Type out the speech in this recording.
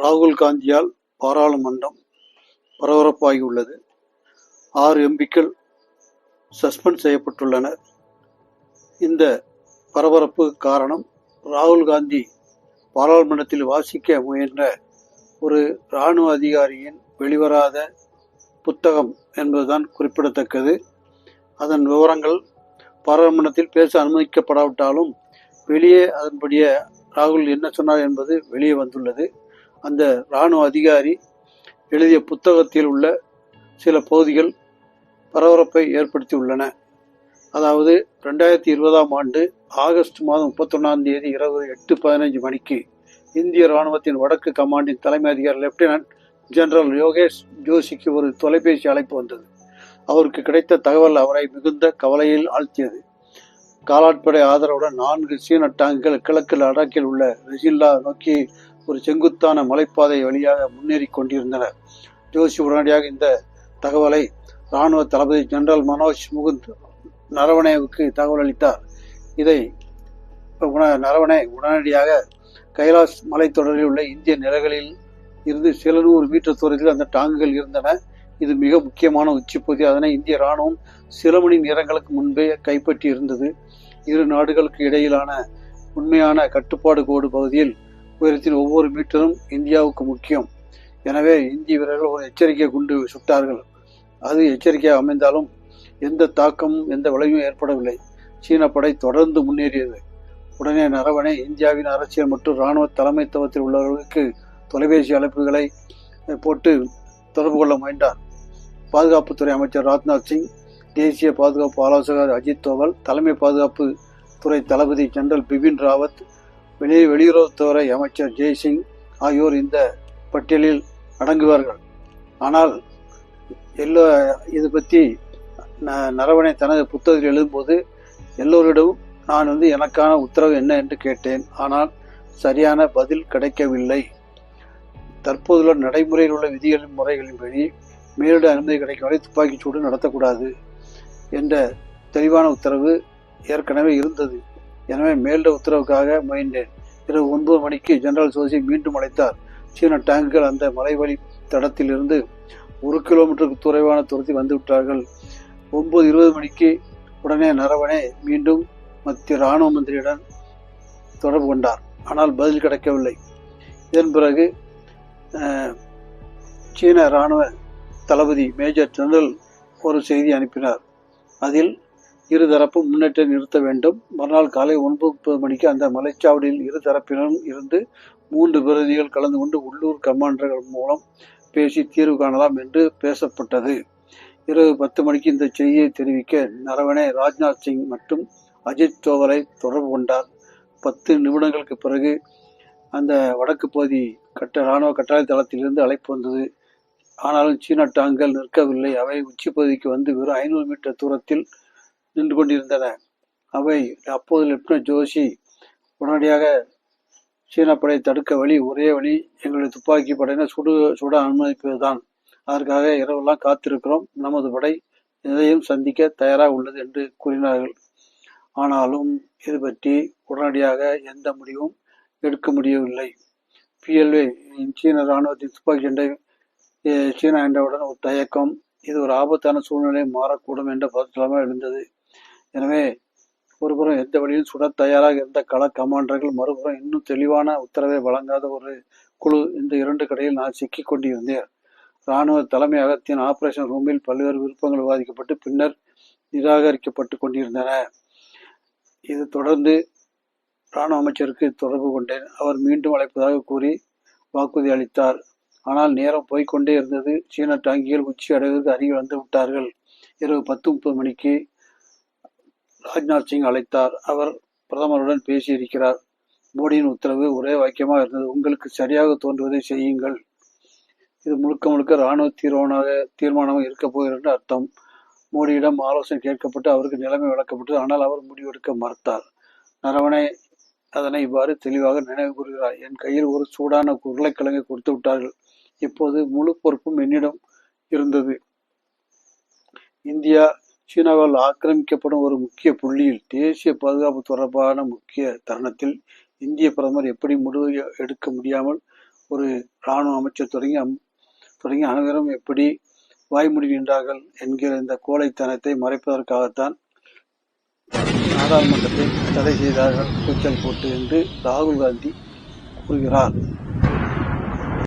ராகுல் காந்தியால் பாராளுமன்றம் பரபரப்பாகியுள்ளது. ஆறு எம்பிக்கள் சஸ்பெண்ட் செய்யப்பட்டுள்ளனர். இந்த பரபரப்பு காரணம் ராகுல் காந்தி பாராளுமன்றத்தில் வாசிக்க முயன்ற ஒரு இராணுவ அதிகாரியின் வெளிவராத புத்தகம் என்பதுதான் குறிப்பிடத்தக்கது. அதன் விவரங்கள் பாராளுமன்றத்தில் பேச அனுமதிக்கப்படாவிட்டாலும் வெளியே அதன்படியே ராகுல் என்ன சொன்னார் என்பது வெளியே வந்துள்ளது. அந்த இராணுவ அதிகாரி எழுதிய புத்தகத்தில் உள்ள சில பகுதிகள் பரபரப்பை ஏற்படுத்தியுள்ளன. அதாவது ரெண்டாயிரத்தி இருபதாம் ஆண்டு ஆகஸ்ட் மாதம் முப்பத்தொன்னாம் தேதி இரவு எட்டு பதினைஞ்சு மணிக்கு இந்திய ராணுவத்தின் வடக்கு கமாண்டின் தலைமை அதிகாரி லெப்டினன்ட் ஜெனரல் யோகேஷ் ஜோஷிக்கு ஒரு தொலைபேசி அழைப்பு வந்தது. அவருக்கு கிடைத்த தகவல் அவரை மிகுந்த கவலையில் ஆழ்த்தியது. காலாட்படை ஆதரவுடன் நான்கு சீன டாங்குகள் கிழக்கு லடாக்கில் உள்ள ரெஜில்லா நோக்கி ஒரு செங்குத்தான மலைப்பாதை வழியாக முன்னேறி கொண்டிருந்தனர் ஜோஷி உடனடியாக இந்த தகவலை ராணுவ தளபதி ஜெனரல் மனோஜ் முகுந்த் நரவணேவுக்கு தகவல் அளித்தார். இதை உண- நரவணே உடனடியாக கைலாஷ் மலைத்தொடரில் உள்ள இந்திய நிலங்களில் இருந்து சில நூறு மீட்டர் தூரத்தில் அந்த டாங்குகள் இருந்தன. இது மிக முக்கியமான உச்சிப்பகுதி அதனை இந்திய ராணுவம் சில மணி நேரங்களுக்கு முன்பே கைப்பற்றி இருந்தது இரு நாடுகளுக்கு இடையிலான உண்மையான கட்டுப்பாடு கோடு பகுதியில் உயரத்தின் ஒவ்வொரு மீட்டரும் இந்தியாவுக்கு முக்கியம். எனவே இந்திய வீரர்கள் ஒரு எச்சரிக்கை குண்டு சுட்டார்கள். அது எச்சரிக்கையாக அமைந்தாலும் எந்த தாக்கமும் எந்த விளைவும் ஏற்படவில்லை. சீன படை தொடர்ந்து முன்னேறியது. உடனே நரவணே இந்தியாவின் அரசியல் மற்றும் இராணுவ தலைமைத்துவத்தில் உள்ளவர்களுக்கு தொலைபேசி அழைப்புகளை போட்டு தொடர்பு கொள்ள முயன்றார். பாதுகாப்புத்துறை அமைச்சர் ராஜ்நாத் சிங் தேசிய பாதுகாப்பு ஆலோசகர் அஜித் தோவல் தலைமை பாதுகாப்பு துறை தளபதி ஜெனரல் பிபின் ராவத் வெளியுறவுத்துறை அமைச்சர் ஜெய்சிங் ஆகியோர் இந்த பட்டியலில் அடங்குவார்கள். ஆனால் எல்லோ இது பற்றி ந- நரவணை தனது புத்தகத்தில் எழுதும்போது எல்லோரிடமும் நான் வந்து எனக்கான உத்தரவு என்ன என்று கேட்டேன். ஆனால் சரியான பதில் கிடைக்கவில்லை. தற்போதுள்ள நடைமுறையில் உள்ள விதிகளின் முறைகளின்படி மேலிட அனுமதி கிடைக்கும் வரை துப்பாக்கிச் சூடு நடத்தக்கூடாது என்ற தெளிவான உத்தரவு ஏற்கனவே இருந்தது. எனவே மேலிட உத்தரவுக்காக முயன்றேன். இரவு ஒன்பது மணிக்கு ஜெனரல் சோசி மீண்டும் அழைத்தார். சீன டேங்குகள் அந்த மலைவழி தடத்திலிருந்து ஒரு கிலோமீட்டருக்கு குறைவான தூரத்தில் வந்துவிட்டார்கள். ஒன்பது இருபது மணிக்கு உடனே நரவணே மீண்டும் மத்திய இராணுவ மந்திரியுடன் தொடர்பு கொண்டார். ஆனால் பதில் கிடைக்கவில்லை. இதன் பிறகு சீன இராணுவ தளபதி மேஜர் ஜெனரல் ஒரு செய்தி அனுப்பினார். அதில் இருதரப்பும் முன்னேற்றம் நிறுத்த வேண்டும். மறுநாள் காலை ஒன்பது முப்பது மணிக்கு அந்த மலைச்சாவடியில் இரு தரப்பினரும் இருந்து மூன்று பிரதிகள் கலந்து கொண்டு உள்ளூர் கமாண்டர்கள் மூலம் பேசி தீர்வு காணலாம் என்று பேசப்பட்டது. இரவு பத்து மணிக்கு இந்த செய்தியை தெரிவிக்க நரவனே ராஜ்நாத் சிங் மற்றும் அஜித் தோவலை தொடர்பு கொண்டார். பத்து நிமிடங்களுக்கு பிறகு அந்த வடக்கு பகுதி கட்ட இராணுவ கட்டாய தளத்திலிருந்து அழைப்பு வந்தது. ஆனாலும் சீன டாங்கள் நிற்கவில்லை. அவை உச்சி பகுதிக்கு வந்து வெறும் ஐநூறு மீட்டர் தூரத்தில் நின்று கொண்டிருந்தன. அவை அப்போது லெப்டினன்ட் ஜோஷி உடனடியாக சீன படை தடுக்க வழி ஒரே வழி எங்களுடைய துப்பாக்கி படையினர் சுடு சுட அனுமதிப்பதுதான். அதற்காக இரவெல்லாம் காத்திருக்கிறோம். நமது படை எதையும் சந்திக்க தயாராக உள்ளது என்று கூறினார்கள். ஆனாலும் இது பற்றி உடனடியாக எந்த முடிவும் எடுக்க முடியவில்லை. பிஎல்ஏ சீன இராணுவத்தின் துப்பாக்கி சண்டை சீனா என்றவுடன் ஒரு தயக்கம் இது ஒரு ஆபத்தான சூழ்நிலை மாறக்கூடும் என்ற பதற்றமாக எழுந்தது. எனவே ஒருபுறம் எந்த வழியில் சுட தயாராக இருந்த கள கமாண்டர்கள் மறுபுறம் இன்னும் தெளிவான உத்தரவை வழங்காத ஒரு குழு இந்த இரண்டு கடையில் நான் சிக்கிக் கொண்டிருந்தேன். இராணுவ தலைமை அகத்தின் ஆபரேஷன் ரூமில் பல்வேறு விருப்பங்கள் விவாதிக்கப்பட்டு பின்னர் நிராகரிக்கப்பட்டு கொண்டிருந்தன. இது தொடர்ந்து இராணுவ அமைச்சருக்கு தொடர்பு கொண்டேன். அவர் மீண்டும் அழைப்பதாக கூறி வாக்குறுதி அளித்தார். ஆனால் நேரம் போய்க்கொண்டே இருந்தது. சீன டாங்கிகள் உச்சி அடைவதற்கு அருகில் வந்து விட்டார்கள். இரவு பத்து முப்பது மணிக்கு ராஜ்நாத் சிங் அழைத்தார். அவர் பிரதமருடன் பேசியிருக்கிறார். மோடியின் உத்தரவு ஒரே வாக்கியமாக இருந்தது. உங்களுக்கு சரியாக தோன்றுவதை செய்யுங்கள். இது முழுக்க முழுக்க இராணுவ தீர்மானமாக தீர்மானமாக இருக்க போகிறது என்று அர்த்தம். மோடியிடம் ஆலோசனை கேட்கப்பட்டு அவருக்கு நிலைமை விளக்கப்பட்டது. ஆனால் அவர் முடிவெடுக்க மறுத்தார். நரவணே அதனை இவ்வாறு தெளிவாக நினைவு கூறுகிறார். என் கையில் ஒரு சூடான உருளைக்கிழங்கை கொடுத்து விட்டார்கள். இப்போது முழு பொறுப்பும் என்னிடம் இருந்தது. இந்தியா சீனாவால் ஆக்கிரமிக்கப்படும் ஒரு முக்கிய புள்ளியில் தேசிய பாதுகாப்பு தொடர்பான முக்கிய தருணத்தில் இந்திய பிரதமர் எப்படி முடிவு எடுக்க முடியாமல் ஒரு இராணுவ அமைச்சர் தொடங்கி அம்- தொடங்கி அனைவரும் எப்படி வாய்மூடி நின்றார்கள் என்கிற இந்த கோழைத்தனத்தை மறைப்பதற்காகத்தான் நாடாளுமன்றத்தை தடை செய்தார்கள் கூச்சல் போட்டு என்று ராகுல் காந்தி கூறுகிறார்.